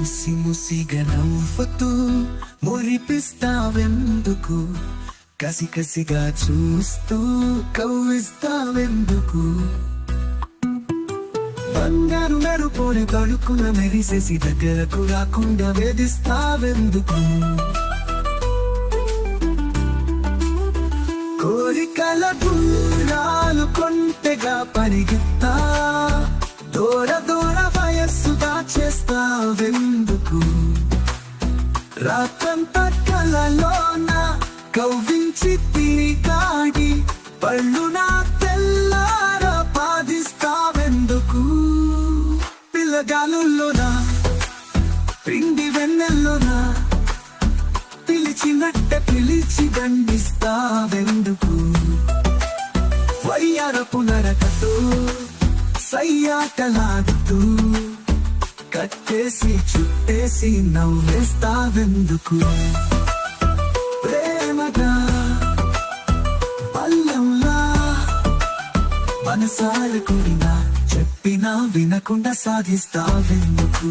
ముసి ముసిగా నవ్వుతూ మురిపిస్తావెందుకు? కసి కసిగా చూస్తూ కవ్విస్తావెందుకు? బంగారు మెరుపోని తడుకున మెరిసేసి దగ్గరకు రాకుండా వేధిస్తావెందుకు? కోరికల దూరాలు కొంతగా పరిగెత్తా రాత్రంత కలలోన కవ్వించి తిరిగాడి పళ్ళు నా తెల్లార పాదిస్తావెందుకు పిల్లగాలుల్లోనా పిండి వెన్నెల్లోనా పిలిచినట్టే పిలిచి దండిస్తావెందుకు వయ్యారపు నరకతో సయ్యాటలాడుతూ కట్టేసి చుట్టేసి నవ్వేస్తావెందుకు? ప్రేమగా పల్లంలా మనసాల కూడినా చెప్పినా వినకుండా సాధిస్తావెందుకు?